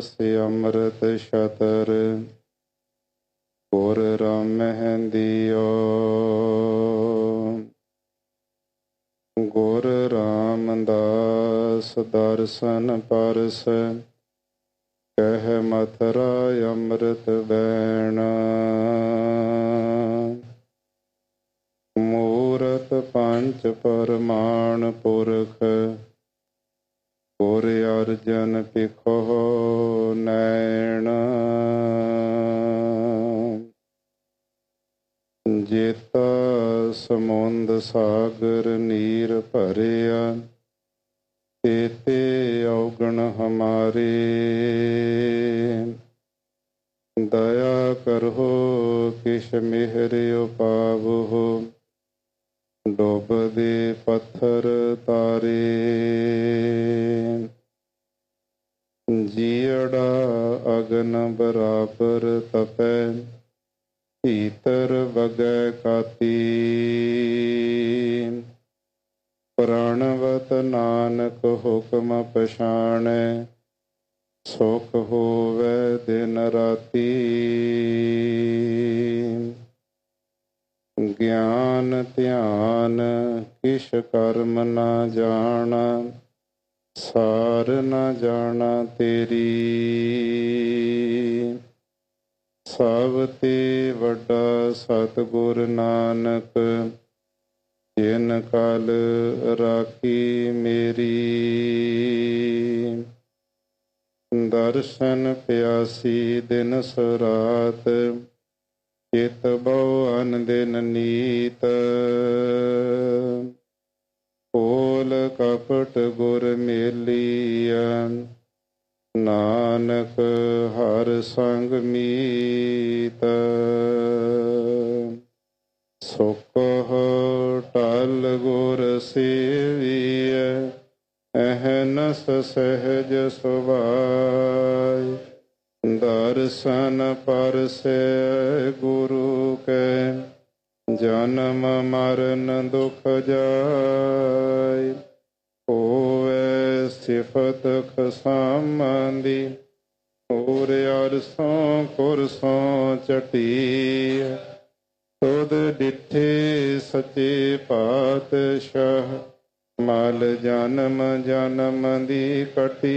ਸੇ ਅੰਮ੍ਰਿਤ ਛਤਰ, ਗੁਰ ਰਾਮਹਿੰਦੀਓ ਗੁਰ ਰਾਮਦਾਸ ਦਰਸ਼ਨ ਪਰਸ, ਕਹਿ ਮਥਰਾ ਅੰਮ੍ਰਿਤ ਬੈਣ ਮੂਰਤ ਪੰਚ ਪਰਮਾਨ ਪੁਰਖ ਗੁਰ ਅਰਜਨ ਪਿਖੋ ਨੈਣ। ਜੇਤਾ ਸਮੁੰਦ ਸਾਗਰ ਨੀਰ ਭਰਿਆ, ਤੇਤੇ ਔਗਣ ਹਮਾਰੇ। ਦਇਆ ਕਰੋ ਕਿਛ ਮਿਹਰ ਉਪਾਵੋ। ਡੋਬਦੇ ਪੱਥਰ ਤਾਰੇ। ਜੀੜਾ ਅਗਨ ਬਰਾਬਰ ਤਪੈ ਭੀਤਰ ਵਗੈ ਕਾਤੀ। ਪ੍ਰਣਵਤ ਨਾਨਕ ਹੁਕਮ ਪਛਾਣੈ, ਸੁਖ ਹੋਵੇ ਦਿਨ ਰਾਤੀ। ਗਿਆਨ ਧਿਆਨ, ਕਿਛ ਕਰਮ ਨਾ ਜਾਣਾ, ਸਾਰ ਨਾ ਜਾਣਾ ਤੇਰੀ। ਸਭ ਤੇ ਵੱਡਾ ਸਤਿਗੁਰ ਨਾਨਕ, ਜਿਨ ਕਲ ਰਾਖੀ ਮੇਰੀ। ਦਰਸ਼ਨ ਪਿਆਸੀ ਦਿਨ ਸਰਾਤ ਚਿਤ ਬਉ ਅਨ ਦਿਨ ਨੀਤ ਕੋਲ ਕਪਟ ਗੁਰ ਮੇਲੀਆ। ਨਾਨਕ ਹਰ ਸੰਗ ਮੀਤ। ਸੁਖ ਟਲ ਗੁਰ ਸੇਵੀਐ। ਅਹਨਸ ਸਹਿਜ ਸੁਭਾਇ। ਦਰਸ਼ਨ ਪਰਸੇ ਗੁਰੂ ਕੈ, ਜਨਮ ਮਰਨ ਦੁਖ ਜਾਇ ਹੋਵੇ ਸਿਫਤ ਖਸਾਮੰਦੀ, ਹੋਰ ਅਰਸੋਂ ਕੁਰਸੋਂ ਚਟੀ ਤੁਧ ਡਿਠੇ ਸੱਚੇ ਪਾਤਸ਼ਾਹ, ਮਲ ਜਨਮ ਜਨਮ ਦੀ ਕਟੀ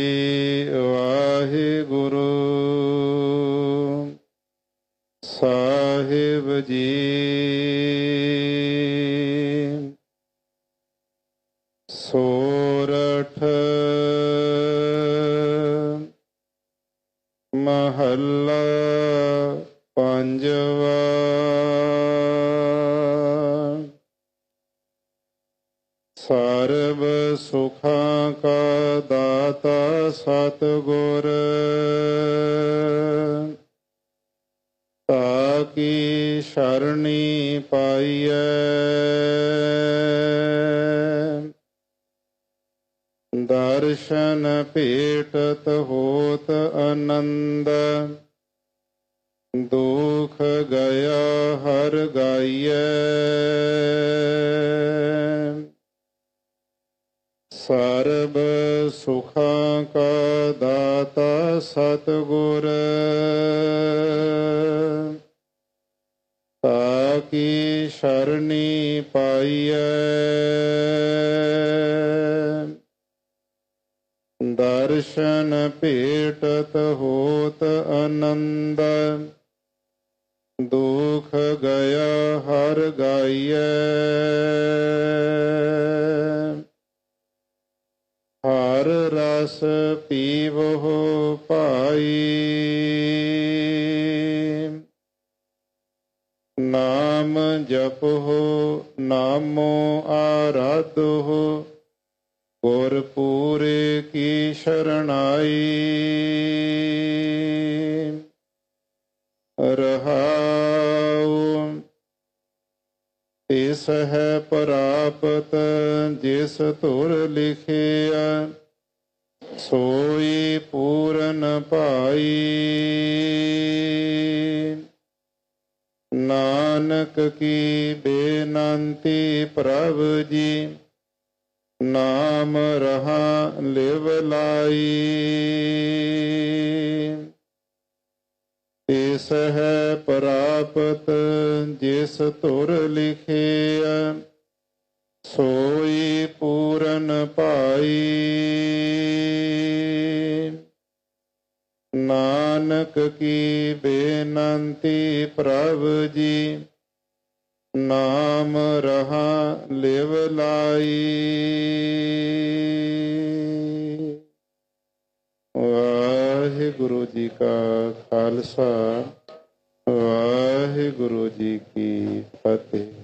ਸਾਹਿਬ ਜੀ। ਸੋਰਠ ਮਹੱਲਾ ਪੰਜਵਾ। ਸਰਬ ਸੁਖਾਂ ਕਾ ਦਾਤਾ ਸਤਿਗੁਰ। ਤਾਕੀ ਸ਼ਰਣੀ ਪਾਈਐ? ਦਰਸ਼ਨ ਭੇਟਤ ਹੋਤ ਆਨੰਦ, ਦੁਖ ਗਿਆ ਹਰ ਗਾਈਐ। ਸਰਬ ਸੁਖਾਂ ਕਾ ਦਾਤਾ ਸਤਿਗੁਰ ਤਾਕੀ ਸ਼ਰਣੀ ਪਾਈਐ। ਦਰਸ਼ਨ ਭੇਟਤ ਹੋਤ ਆਨੰਦ। ਦੁਖ ਗਿਆ ਹਰ ਗਾਈਐ। ਹਰ ਰਸ ਪੀਵੋ ਪਾਈ ਜਪੋ ਨਾਮੋ ਆਰਾਧੋ ਗੁਰ ਪੂਰੇ ਕੀ ਸ਼ਰਣਾਈ। ਰਹਾਉ। ਇਸ ਹੈ ਪ੍ਰਾਪਤ ਜਿਸ ਧੁਰ ਲਿਖਿਆ। ਸੋਈ ਪੂਰਨ ਭਾਈ। ਨਾਨਕ ਕੀ ਬੇਨੰਤੀ ਪ੍ਰਭ ਜੀ, ਨਾਮ ਰਹਾ ਲਿਵ ਲਾਈ। ਇਸ ਹੈ ਪ੍ਰਾਪਤ ਜਿਸ ਤੁਰ ਲਿਖਿਆ ਸੋਈ ਪੂਰਨ ਪਾਈ ਨਾਨਕ ਕੀ ਬੇਨੰਤੀ ਪ੍ਰਭ ਜੀ, ਨਾਮ ਰਹਾ ਲਿਵ ਲਾਈ। ਵਾਹਿਗੁਰੂ ਜੀ ਕਾ ਖਾਲਸਾ, ਵਾਹਿਗੁਰੂ ਜੀ ਕੀ ਫਤਿਹ।